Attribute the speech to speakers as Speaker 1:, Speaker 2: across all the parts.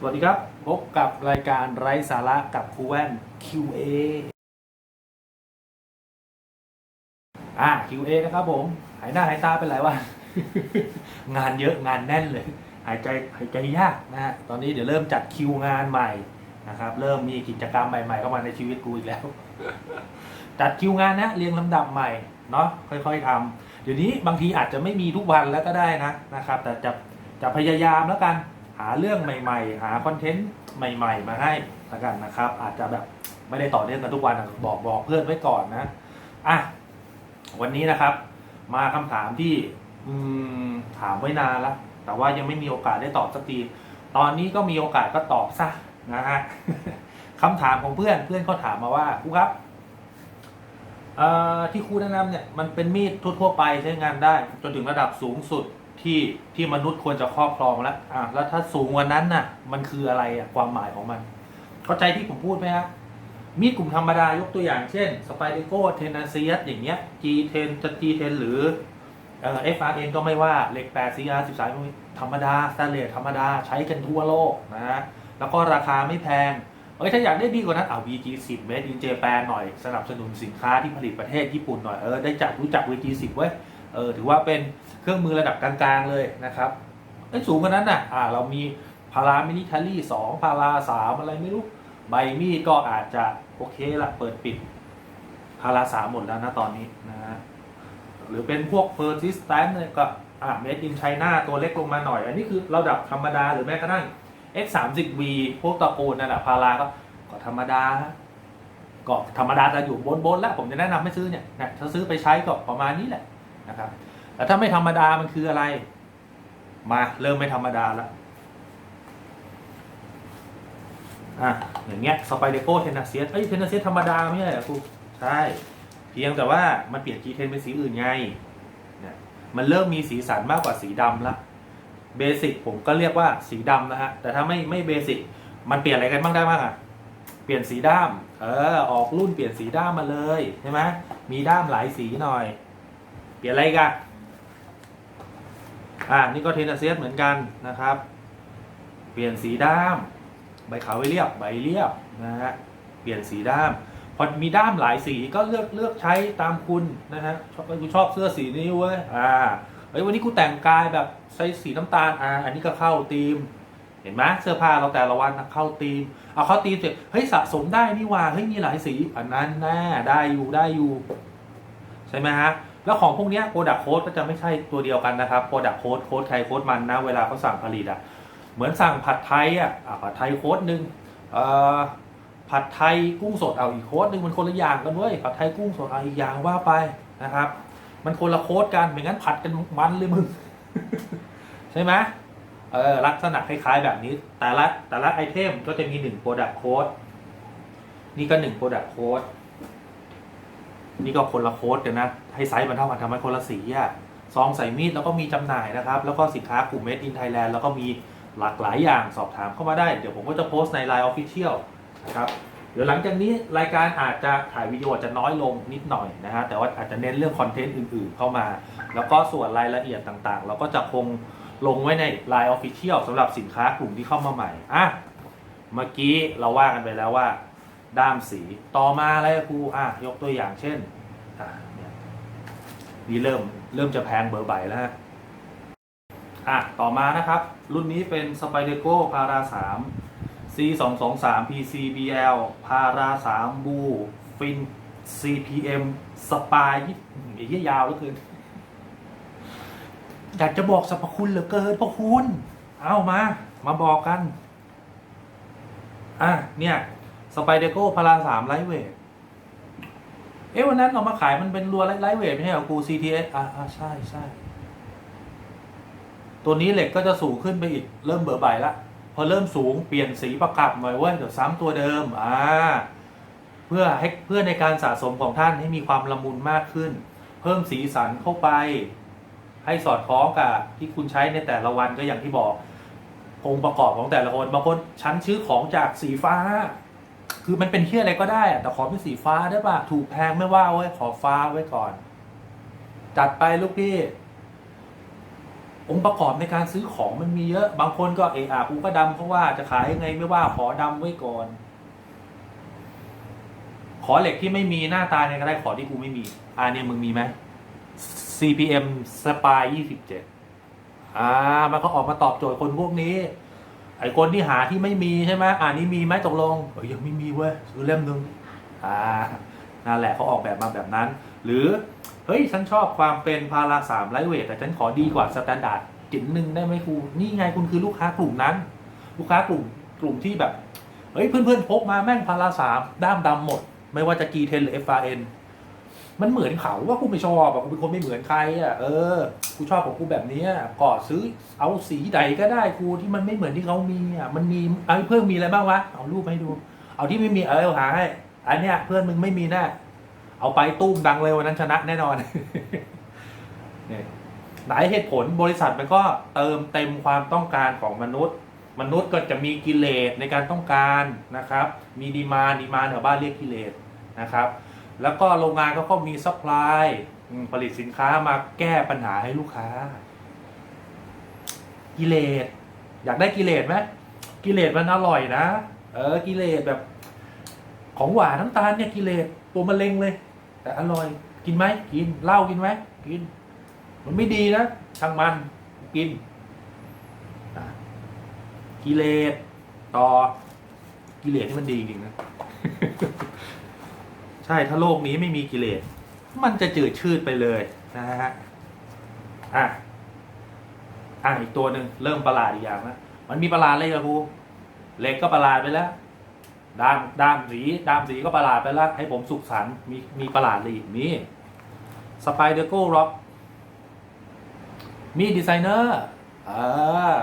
Speaker 1: สวัสดีครับ พบกับรายการไร้สาระกับครูแว่น QA อ่า QA นะครับผม หายหน้าหายตาเป็นไรวะ งานเยอะงานแน่นเลย หายใจหายใจยากนะฮะ ตอนนี้เดี๋ยวเริ่มจัดคิวงานใหม่นะครับ เริ่มมีกิจกรรมใหม่ๆเข้ามาในชีวิตกูอีกแล้ว จัดคิวงานนะเรียงลำดับใหม่เนาะค่อยๆทำเดี๋ยวนี้บางทีอาจจะไม่มีทุกวันแล้วก็ได้นะนะครับ แต่จะจะพยายามแล้วกัน หาเรื่องใหม่ ๆ หาคอนเทนต์ใหม่ ๆ มาให้ล้วกันนะครับ อาจจะแบบไม่ได้ต่อเนื่องกันทุกวันบอกบอกเพื่อนไว้ก่อนนะอะวันนี้นะครับ มาคำถามที่อืมถามไว้นานล้วแต่ว่ายังไม่มีโอกาสได้ตอบสักทีตอนนี้ก็มีโอกาสก็ตอบซะนะฮะคำถามของเพื่อนเพื่อนเขาถามมาว่าครูครับที่ครูแนะนำเนี่ยมันเป็นมีดทั่วๆไปใช้งานได้ จนถึงระดับสูงสุด ที่ที่มนุษย์ควรจะครอบครองแล้วอะแล้วถ้าสูงกว่านั้นน่ะ มันคืออะไรอะความหมายของมัน เข้าใจที่ผมพูดไหมครับมีดกลุ่มธรรมดายกตัวอย่างเช่นสไปเดโกเทน a ซี u s อย่างเงี้ย G10 จะ G10 หรือเอ่อ FRN ก็ไม่ว่าเหล็ก8 CR 13ธรรมดาสแตนเลสธรรมดาใช้กันทั่วโลกนะฮะแล้วก็ราคาไม่แพง เอ้ยถ้าอยากได้ดีกว่านั้นเอา VG10 Made in Japan หน่อยสนับสนุนสินค้าที่ผลิตประเทศญี่ปุ่นหน่อย เออได้จักรู้จัก VG10 เว้เออถือว่าเป็น เครื่องมือระดับกลางๆเลยนะครับไอ้ยสูงกว่านั้นน่ะอ่าเรามีพารามินิทารี่2พารา3อะไรไม่รู้ใบมีดก็อาจจะโอเคละเปิดปิดพาราสามหมดแล้วนะตอนนี้นะฮะหรือเป็นพวก persistent เนี่ยก็อ่า made in China ตัวเล็กลงมาหน่อย อันนี้คือระดับธรรมดาหรือแม้กระทั่ง X 3 0 V พวกตระกูลนั่นแหละพาราก็ก็ธรรมดาก็ธรรมดาจะอยู่บนบนแล้ว ผมจะแนะนำให้ซื้อเนี่ยนะถ้าซื้อไปใช้ก็ประมาณนี้แหละนะครับ แต่ถ้าไม่ธรรมดามันคืออะไร มาเริ่มไม่ธรรมดาแล้วอะอย่างเงี้ยสไปเดโกเทน a เซียสเอ้ยเทน a เซียสธรรมดาไม่ใช่เหรอครูใช่เพียงแต่ว่ามันเปลี่ยน G10 เป็นสีอื่นไงเนี่ยมันเริ่มมีสีสันมากกว่าสีดำละเบสิกผมก็เรียกว่าสีดำนะฮะแต่ถ้าไม่ไม่เบสิกมันเปลี่ยนอะไรกันบ้างได้บ้างอะเปลี่ยนสีด้าม เออออกรุ่นเปลี่ยนสีด้ามมาเลยใช่ไหมมีด้ามหลายสีหน่อย เปลี่ยนอะไรกัน อ่านี่ก็เทนเซียสเหมือนกันนะครับ เปลี่ยนสีด้าม ใบขาวใบเรียบใบเรียบนะฮะเปลี่ยนสีด้ามพอมีด้ามหลายสีก็เลือกเลือกใช้ตามคุณนะฮะชอบกูชอบเสื้อสีนี้เว้ยอ่าเฮ้ยวันนี้กูแต่งกายแบบใส่สีน้ำตาลอ่าอันนี้ก็เข้าธีม เห็นไหมเสื้อผ้าเราแต่ละวันเข้าธีมเอาเข้าธีมเสร็จเฮ้ยสะสมได้นี่ว่าเฮ้ยมีหลายสีอันนั้นแน่ได้อยู่ได้อยู่ ใช่ไหมฮะแล้วของพวกนี้ยโปรดักโค้ดก็จะไม่ใช่ตัวเดียวกันนะครับโปรดักโค้ดโค้ดใครโค้ดมันนะ เวลาเขาสั่งผลิตอะเหมือนสั่งผัดไทยอะผัดไทยโค้ดหนึ่งผัดไทยกุ้งสดเอาอีกโค้ดหนึ่งมันคนละอย่างกันเว้ยผัดไทยกุ้งสดเอาอีกอย่างว่าไปนะครับ มันคนละโค้ดกันไม่งั้นผัดกันมันเลยมึงใช่ไหมเออลักษณะคล้ายๆแบบนี้ แต่ละแต่ละไอเทมก็จะมีหนึ่งโปรดักโค้ดนี่ก็หนึ่งโปรดักโค้ด นี่ก็คนละโค้ดกันนะ ให้ไซส์มันเท่ากันทำไมคนละสีอะซองใส่มีดแล้วก็มีจำหน่ายนะครับ แล้วก็สินค้ากลุ่ม Made in Thailand แล้วก็มีหลากหลายอย่างสอบถามเข้ามาได้ เดี๋ยวผมก็จะโพสต์ใน Line Official นะครับเดี๋ยวหลังจากนี้รายการอาจจะถ่ายวิดีโอจจะน้อยลงนิดหน่อยนะฮะแต่ว่าอาจจะเน้นเรื่องคอนเทนต์อื่นๆเข้ามา แล้วก็ส่วนรายละเอียดต่างๆ เราก็จะคงลงไว้ใน Line Official สำหรับสินค้ากลุ่มที่เข้ามาใหม่อะเมื่อกี้เราว่ากันไปแล้วว่า ด้ามสีต่อมาอะไรครูอะยกตัวอย่างเช่นอะเนี่ยนี่เริ่มเริ่มจะแพงเบอร์ใบแล้วฮะอะต่อมานะครับ รุ่นนี้เป็น s p y d e r g o Para 3 C 2 2 3 PCBL พาราสามบูฟิน CPM สปายอีกยยาวเหลือเกินอยากจะบอกสรรพคุณเหลือเกินพระคุณ เอามา มาบอกกัน อะเนี่ย ไปเดโก้พาราสามไลท์เวทเอ๊ะวันนั้นเอามาขายมันเป็นรัวไลท์เวทไม่ใช่เหรอกู CTS อะอะใช่ใช่ตัวนี้เหล็กก็จะสูงขึ้นไปอีก เริ่มเบอร์ใบละพอเริ่มสูงเปลี่ยนสีประกับหน่อยเว้ยเดี๋ยวซ้ำตัวเดิมอ่าเพื่อให้เพื่อในการสะสมของท่านให้มีความละมุนมากขึ้น เพิ่มสีสันเข้าไป ให้สอดคล้องกับที่คุณใช้ในแต่ละวันก็อย่างที่บอกองค์ประกอบของแต่ละคนบางคนฉันซื้อของจากสีฟ้า คือมันเป็นเที่ยอะไรก็ได้อะแต่ขอเป็นสีฟ้าได้ป่ะ ถูกแพงไม่ว่าเว้ยขอฟ้าไว้ก่อน จัดไปลูกพี่ องค์ประกอบในการซื้อของมันมีเยอะ บางคนก็เอออากูก็ดำเพราะว่าจะขายยังไงไม่ว่าขอดำไว้ก่อน ขอเหล็กที่ไม่มีหน้าตาเนี่ยก็ได้ขอที่กูไม่มีอ่าเนี่ยมึงมีไหม CPM สปายยี่สิบเจ็ดอ่า มันก็ออกมาตอบโจทย์คนพวกนี้ ไอ้คนที่หาที่ไม่มีใช่ไหมอ่านี้มีไหมตกลงเอ้ยยังไม่มีเว้ยซื้อเล่มหนึ่งอ่านั่นแหละเขาออกแบบมาแบบนั้น หรือเฮ้ยฉันชอบความเป็นพาราสามไลท์เวทแต่ฉันขอดีกว่าสแตนดาร์ดจิ๋นหนึ่งได้ไหมครูนี่ไงคุณคือลูกค้ากลุ่มนั้น ลูกค้ากลุ่มกลุ่มที่แบบเฮ้ยเพื่อนๆพกมาแม่งพาราสามด้ามดำหมด ไม่ว่าจะ G10 หรือ FRN มันเหมือนเขาว่ากูไม่ชอบอะกูเป็นคนไม่เหมือนใครอะเออกูชอบของกูแบบนี้ยก็ซื้อเอาสีใดก็ได้กูที่มันไม่เหมือนที่เขามีอะมันมีไอ้เพิ่มมีอะไรบ้างวะเอารูปมาให้ดู เอาที่ไม่มีเออหาให้อันเนี้ยเพื่อนมึงไม่มีแน่เอาไปตุ้มดังเลยวันนั้นชนะแน่นอนเนี่ยหลายเหตุผลบริษัทมันก็เติมเต็มความต้องการของมนุษย์ มนุษย์ก็จะมีกิเลสในการต้องการนะครับ มีดีมานดีมานแถวบ้านเรียกกิเลสนะครับ แล้วก็โรงงานเขาก็มีซัพพลายอืมผลิตสินค้ามาแก้ปัญหาให้ลูกค้า กิเลสอยากได้กิเลสไหมกิเลสมันอร่อยนะ เออ กิเลสแบบ ของหวานน้ำตาลเนี่ยกิเลสตัวมะเร็งเลย แต่อร่อย กินไหมกินเหล้ากินไหมกิน มันไม่ดีนะช่างมันกินอะกิเลสต่อ กิเลสนี่มันดีจริงๆนะ ใช่ถ้าโลกนี้ไม่มีกิเลส มันจะจืดชืดไปเลยนะฮะอะอะอีกตัวหนึ่งเริ่มประหลาดอีกอย่างนะมันมีประหลาดเลยกับครูเหล็กก็ประหลาดไปแล้วด้ามด้ามสีด้ามสีก็ประหลาดไปแล้วให้ผมสุขสันต์มีมีประหลาดอะไรอีกนี่สไปเดอร์โก้ร็อกมีดีไซเนอร์อ่า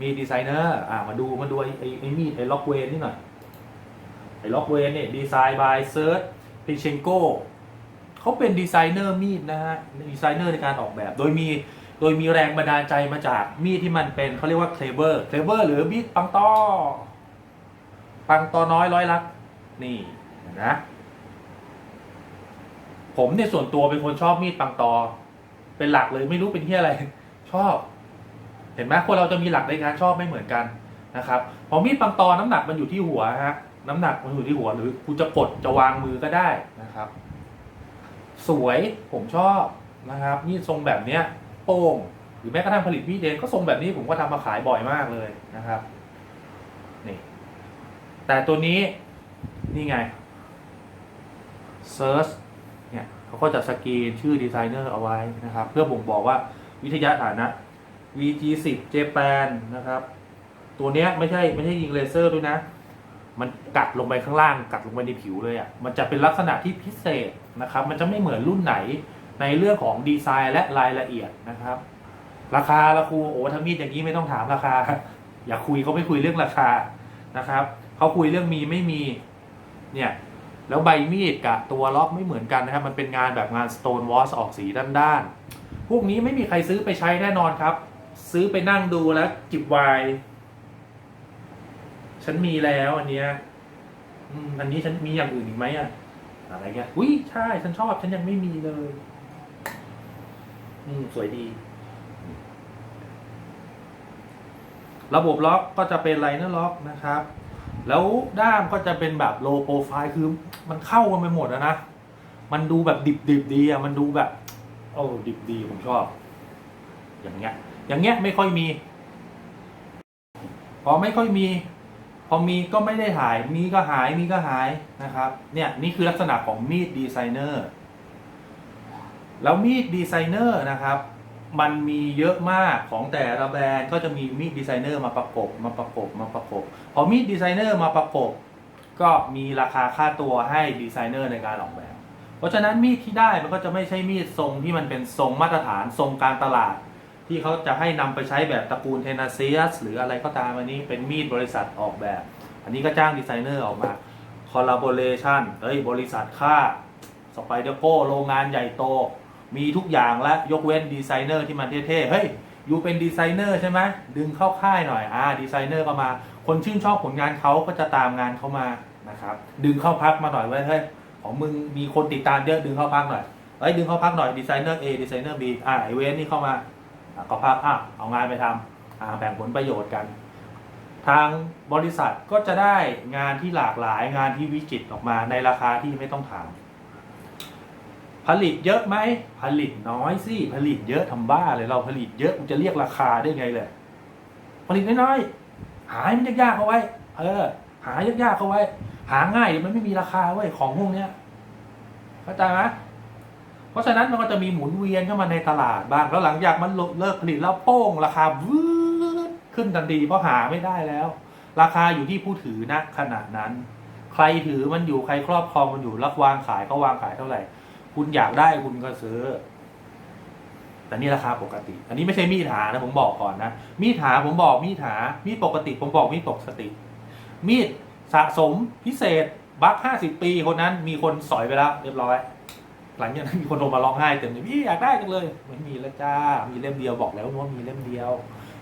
Speaker 1: มีดีไซเนอร์อ่ามาดูมาดูไอไอ้ไอ้มีดไอ้ล็อกเวนนี่หน่อยไอ้ล็อกเวนเนี่ยดีไซน์บายเซิร์ช พิเชนโกเขาเป็นดีไซเนอร์มีดนะฮะดีไซเนอร์ในการออกแบบ โดยมีโดยมีแรงบันดาลใจมาจากมีดที่มันเป็นเขาเรียกว่าเคลเวอร์เคลเวอร์หรือมีดปังตอปังตอน้อยร้อยลักนี่นะผมเนี่ยส่วนตัวเป็นคนชอบมีดปังตอ เป็นหลักเลยไม่รู้เป็นที่อะไร ชอบ เห็นไหมคนเราจะมีหลักในการชอบไม่เหมือนกันนะครับพอมีดปังตอน้ำหนักมันอยู่ที่หัวฮะ น้ำหนักมันอยู่ที่หัวหรือคุณจะกดจะวางมือก็ได้นะครับ สวยผมชอบนะครับ นี่ทรงแบบเนี้ย โป้งหรือแม้กระทั่งผลิตมีดเองก็ทรงแบบนี้ผมก็ทำมาขายบ่อยมากเลยนะครับนี่แต่ตัวนี้นี่ไง Search เนี่ยเขาก็จะสกรีนชื่อดีไซเนอร์เอาไว้นะครับ เพื่อบ่งบอกว่าวิทยาฐานะ VG10 Japan นะครับ ตัวเนี้ยไม่ใช่ไม่ใช่ยิงเลเซอร์ด้วยนะ มันกัดลงไปข้างล่างกัดลงไปในผิวเลยอะ่ะมันจะเป็นลักษณะที่พิเศษนะครับ มันจะไม่เหมือนรุ่นไหนในเรื่องของดีไซน์และรายละเอียดนะครับ ราคาละครูโอ้ถ้ามีดอย่างนี้ไม่ต้องถามราคา อย่าคุยเขาไม่คุยเรื่องราคานะครับเขาคุยเรื่องมีไม่มีเนี่ยแล้วใบมีดกับตัวล็อกไม่เหมือนกันนะครับ มันเป็นงานแบบงาน Stone Wash ออกสีด้านๆพวกนี้ไม่มีใครซื้อไปใช้แน่นอนครับ ซื้อไปนั่งดูแล้วจิบไวน์ ฉันมีแล้วอันเนี้ยอืมอันนี้ฉันมีอย่างอื่นอีกไหมอะ อะไรเงี้ยอุ้ยใช่ฉันชอบ ฉันยังไม่มีเลย อืม สวยดี ระบบล็อกก็จะเป็นไลเนอร์ล็อกนะครับ แล้วด้ามก็จะเป็นแบบโลโปรไฟล์คือมันเข้ากันไปหมดอะนะ มันดูแบบดิบดิบดีอะ มันดูแบบ โอ้ดิบดีผมชอบ อย่างเงี้ย อย่างเงี้ยไม่ค่อยมี พอไม่ค่อยมี อมีก็ไม่ได้หาย มีก็หาย มีก็หายนะครับ เนี่ยนี่คือลักษณะของมีดดีไซเนอร์ แล้วมีดดีไซเนอร์นะครับ มันมีเยอะมากของแต่ละแบรนด์ก็จะมีมีดดีไซเนอร์มาประกบ มาประกบ มาประกบ พอมีดดีไซเนอร์มาประกบ ก็มีราคาค่าตัวให้ดีไซเนอร์ในการออกแบบ เพราะฉะนั้นมีดที่ได้มันก็จะไม่ใช่มีดทรงที่มันเป็นทรงมาตรฐานทรงการตลาด ที่เขาจะให้นำไปใช้แบบตระกูลเทนาเซียสหรืออะไรก็ตามอันนี้เป็นมีดบริษัทออกแบบ อันนี้ก็จ้างดีไซเนอร์ออกมาคอลลาบอ r a t i o n เฮ้ยบริษัทค่าสไปเดอร์โกโรงงานใหญ่โต มีทุกอย่างแล้วยกเว้นดีไซเนอร์ที่มันเท่ๆเฮ้ยอยู่เป็นดีไซเนอร์ใช่ไหมดึงเข้าค่ายหน่อยอ่าดีไซเนอร์ก็มา คนชื่นชอบผลงานเขาก็จะตามงานเขามานะครับดึงเข้าพักมาหน่อยไว้เฮ้ยของมึงมีคนติดตามเยอะดึงเข้าพักหน่อยเฮ้ยดึงเข้าพักหน่อยดีไซเนอร์ A ดีไซเนอร์ B อ่าไอเวนนี่เข้ามา ก็ภาพอะเอางานไปทำแบ่งผลประโยชน์กัน ทางบริษัทก็จะได้งานที่หลากหลายงานที่วิจิตออกมาในราคาที่ไม่ต้องถาม ผลิตเยอะไหมผลิตน้อยสิผลิตเยอะทำบ้าเลยเราผลิตเยอะกูจะเรียกราคาได้ไงเลยผลิตน้อยๆหาให้มันยากๆเขาไว้ เออ หายากๆเขาไว้ หาง่ายมันไม่มีราคาเว้ยของพวกเนี้ยเข้าใจไหม เพราะฉะนั้นมันก็จะมีหมุนเวียนเข้ามาในตลาดบ้างแล้วหลังจากมันเลิกผลิตแล้วโป้งราคาวืดขึ้นทันทีเพราะหาไม่ได้แล้ว ราคาอยู่ที่ผู้ถือนะขนาดนั้น ใครถือมันอยู่ใครครอบครองมันอยู่รับวางขายก็วางขายเท่าไหร่ คุณอยากได้คุณก็ซื้อแต่นี่ราคาปกติ อันนี้ไม่ใช่มีดหานะผมบอกก่อนนะ มีดหาผมบอกมีดหา มีดปกติผมบอกมีดปกติ มีดสะสมพิเศษบัคห้าสิบปีคนนั้นมีคนสอยไปแล้วเรียบร้อย หลังจากนั้นมีคนโทรมาร้องไห้เต็มเลยพี่อยากได้จังเลยไม่มีแล้วจ้า มีเล่มเดียวบอกแล้วว่ามีเล่มเดียว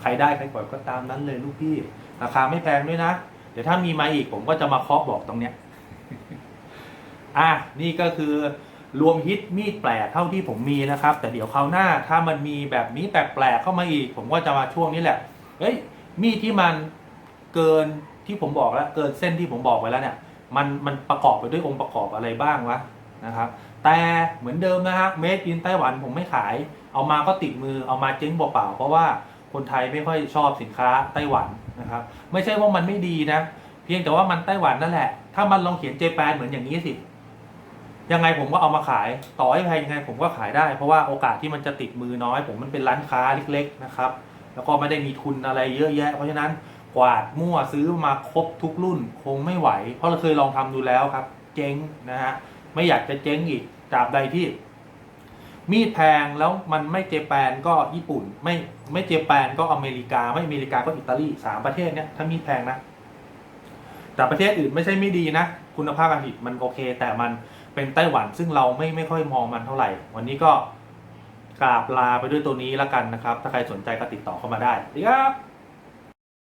Speaker 1: ใครได้ใครปล่อยก็ตามนั้นเลยลูกพี่ ราคาไม่แพงด้วยนะ เดี๋ยวถ้ามีมาอีกผมก็จะมาเคาะบอกตรงเนี้ยอะนี่ก็คือรวมฮิตมีดแปลกเท่าที่ผมมีนะครับ แต่เดี๋ยวคราวหน้าถ้ามันมีแบบนี้แปลกๆเข้ามาอีก ผมก็จะมาช่วงนี้แหละเฮ้ยมีดที่มันเกินที่ผมบอกแล้ว เกินเส้นที่ผมบอกไว้แล้วเนี่ย มันมันประกอบไปด้วยองค์ประกอบอะไรบ้างวะนะครับ แต่เหมือนเดิมนะฮะเมดอินไต้หวันผมไม่ขาย เอามาก็ติดมือเอามาเจ๊งเปล่าๆเพราะว่าคนไทยไม่ค่อยชอบสินค้าไต้หวันนะครับ ไม่ใช่ว่ามันไม่ดีนะ เพียงแต่ว่ามันไต้หวันนั่นแหละ ถ้ามันลองเขียนเจแปนเหมือนอย่างนี้สิ ยังไงผมก็เอามาขาย ต่อให้แพงยังไงผมก็ขายได้ เพราะว่าโอกาสที่มันจะติดมือน้อย ผมมันเป็นร้านค้าเล็ก ๆ นะครับ แล้วก็ไม่ได้มีทุนอะไรเยอะแยะ เพราะฉะนั้นกวาดมั่วซื้อมาครบทุกรุ่น คงไม่ไหว เพราะเราเคยลองทำดูแล้วครับ เจ๊งนะฮะ ไม่อยากจะเจ๊งอีก ตราบใดที่มีดแพงแล้วมันไม่เจแปนก็ญี่ปุ่น ไม่ไม่เจแปนก็อเมริกา ไม่อเมริกาก็อิตาลีสามประเทศเนี้ยถ้ามีดแพงนะ แต่ประเทศอื่นไม่ใช่ไม่ดีนะ คุณภาพการผลิตมันโอเค แต่มันเป็นไต้หวันซึ่งเราไม่ไม่ค่อยมองมันเท่าไหร่ วันนี้ก็กราบลาไปด้วยตัวนี้แล้วกันนะครับ ถ้าใครสนใจก็ติดต่อเข้ามาได้สวัสดีครับ